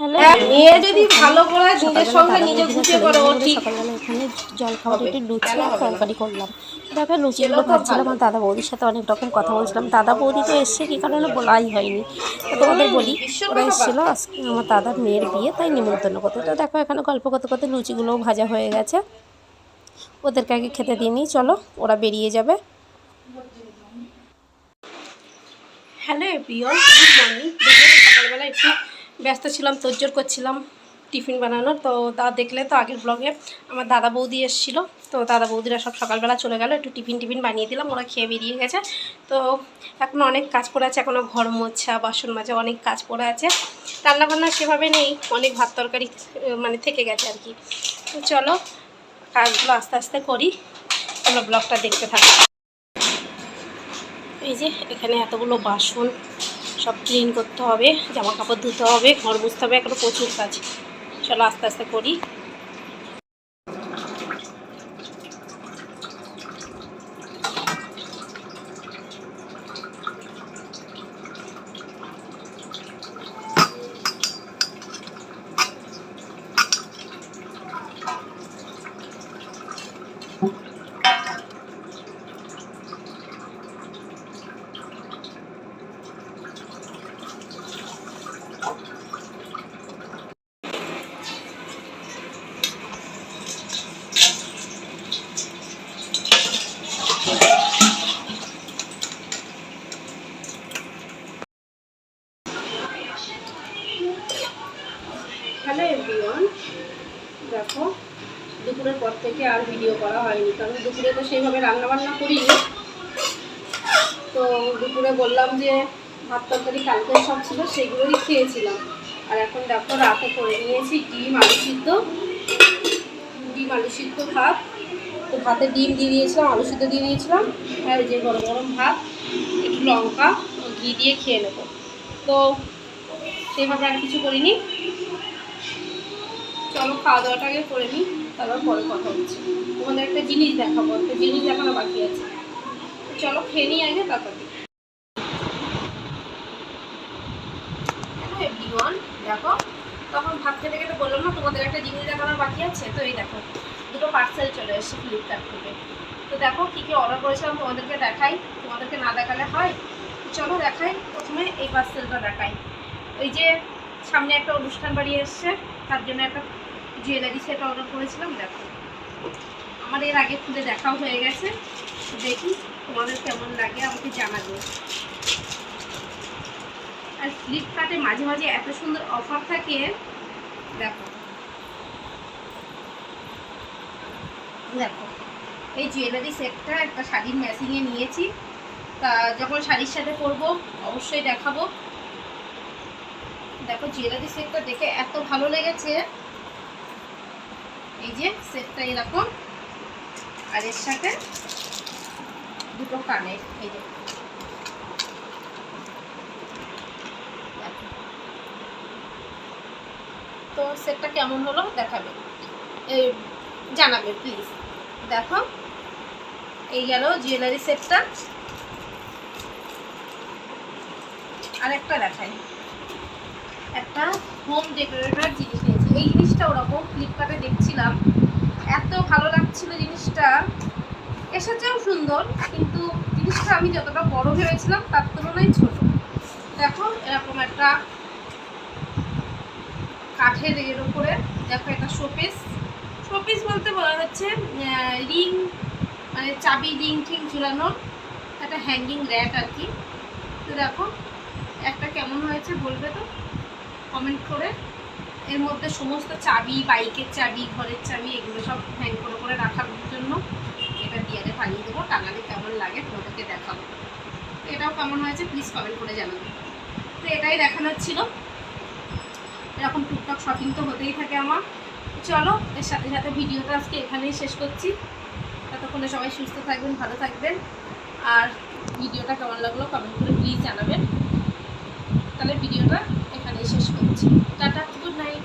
হ্যাঁ, মেয়ে যদি ভালো করে নিজের সঙ্গে নিজে গুছিয়ে করে ও ঠিক সকালবেলা এখানে জল খাবার একটু লুচি আর তরকারি করলাম। তারপর লুচিগুলো ভালো। আর দাদা বৌদির সাথে অনেক রকম কথা বলছিলাম। দাদা বৌদি তো এসছে কি কারণে বলাই হয়নি? তোমাদের বলি ওরা এসেছিল আজকে আমার দাদার মেয়ের বিয়ে তাই নিমন্ত্রণ করতে। তো দেখো এখানে গল্প করতে করতে লুচিগুলোও ভাজা হয়ে গেছে। ওদেরকে আগে খেতে দিয়ে নিই চলো ওরা বেরিয়ে যাবে। Hello everyone good morning. সকালবেলা একটু ব্যস্ত ছিলাম তোজ্জোর করছিলাম টিফিন বানানোর। তো তা দেখলে তো আগের ব্লগে আমার দাদা বৌদি এসেছিল। তো দাদা বৌদিরা সব সকালবেলা চলে গেল, একটু টিফিন টিফিন বানিয়ে দিলাম, ওরা খেয়ে বেরিয়ে গেছে। তো এখন অনেক কাজ পড়ে আছে এখনও ঘর মোছা, বাসন মাজা অনেক কাজ পড়ে আছে। রান্নাবান্না সেভাবে নেই, অনেক ভাত তরকারি মানে থেকে গেছে আর কি। তো চলো, কাজগুলো আস্তে আস্তে করি, তোমরা ব্লগটা দেখতে থাকো। এই যে, এখানে এতগুলো বাসন সব ক্লিন করতে হবে, জামা কাপড় ধুতে হবে, ঘর বুঝতে হবে, এখনও প্রচুর কাজ। চলো আস্তে আস্তে করি হ্যালো এভরিওয়ান দেখো, দুপুরের পর থেকে আর ভিডিও করা হয়নি, কারণ দুপুরে তো সেইভাবে রান্নাবান্না করিনি। তো দুপুরে বললাম যে, ভাত তরকারি কালকে সব ছিল, সেগুলোই খেয়েছিলাম। আর এখন দেখো, রাতে করে নিয়েছি ডিম, আলু সিদ্ধ। ডিম, আলু সিদ্ধ ভাত। তো ভাতে ডিম দিয়ে দিয়েছিলাম, আলু সিদ্ধ দিয়ে দিয়েছিলাম। এই যে গরম গরম ভাত, একটু লঙ্কা, ঘি দিয়ে খেয়ে নেব। তো সেইভাবে আর কিছু করিনি। চলো, খাওয়া দাওয়াটা আগে করে নিই, তারপর পরে কথা হচ্ছে তোমাদের একটা জিনিস দেখাবো, একটা জিনিস দেখানো বাকি আছে। চলো, খেয়ে নিই আগে, তারপর দেখো। তখন ভাত খেতে খেতে বললাম না, তোমাদের একটা জিনিস দেখানোর বাকি আছে? তো এই দেখো, দুটো পার্সেল চলে এসেছে ফ্লিপকার্ট থেকে। তো দেখো, কী কী অর্ডার করেছিলাম তোমাদেরকে দেখাই। তোমাদেরকে না দেখালে হয়। চলো দেখাই, প্রথমে এই পার্সেলটা দেখাই। ওই যে সামনে একটা অনুষ্ঠান বাড়ি এসছে, তার জন্য একটা জুয়েলারি সেট অর্ডার করেছিলাম, দেখো। আমার এর আগে খুলে দেখাও হয়ে গেছে, দেখি তোমাদের কেমন লাগে, আমাকে জানাবে। আর ফ্লিপকার্টে মাঝে মাঝে এত সুন্দর অফার থাকে, দেখো। দেখো, এই জুয়েলারি সেটটা একটা শাড়ির ম্যাচিংয়ে নিয়েছি, তা যখন শাড়ির সাথে পরবো, অবশ্যই দেখাবো। দেখো জুয়েলারি সেটটা দেখে এত ভালো লেগেছে। এই যে সেটটা এরকম। আর এর সাথে দুটো কানের, এই যে। তো সেটটা কেমন হলো দেখাবে। এই জানাবে প্লিজ দেখো, এই গেল জুয়েলারি সেটটা আর একটা দেখাই। একটা হোম ডেকোরেটর জিনিস নিয়েছি। এই জিনিসটা ওরকম ফ্লিপকার্টে দেখছিলাম। এত ভালো লাগছিল জিনিসটা। এসেছেও সুন্দর, কিন্তু জিনিসটা আমি যতটা বড় ভেবেছিলাম তার তুলনায় ছোট। দেখো, এরকম একটা কাঠের এর উপরে, দেখো একটা শোপিস শোপিস বলতে বলা হচ্ছে রিং মানে চাবি রিং ঠিং ঝুলানোর একটা হ্যাঙ্গিং র্যাক আর কি। তো দেখো, একটা কেমন হয়েছে বলবে তো? কমেন্ট করে। এর মধ্যে সমস্ত চাবি, বাইকের চাবি, ঘরের চাবি, এগুলো সব হ্যাং করে করে রাখার জন্য এটা দিয়ারে টাঙিয়ে দেবো। টাঙালে কেমন লাগে তোমাদেরকে দেখাবো। এটাও কেমন হয়েছে প্লিজ কমেন্ট করে জানাবে। তো এটাই দেখানোর ছিল। এরকম টুকটাক শপিং তো হতেই থাকে আমার। চলো, এর সাথে সাথে ভিডিওটা আজকে এখানেই শেষ করছি। ততক্ষণে সবাই সুস্থ থাকবেন, ভালো থাকবেন। আর ভিডিওটা কেমন লাগল কমেন্ট করে প্লিজ জানাবেন। তাহলে ভিডিওটা এখানেই শেষ করছি টাটা গুড নাইট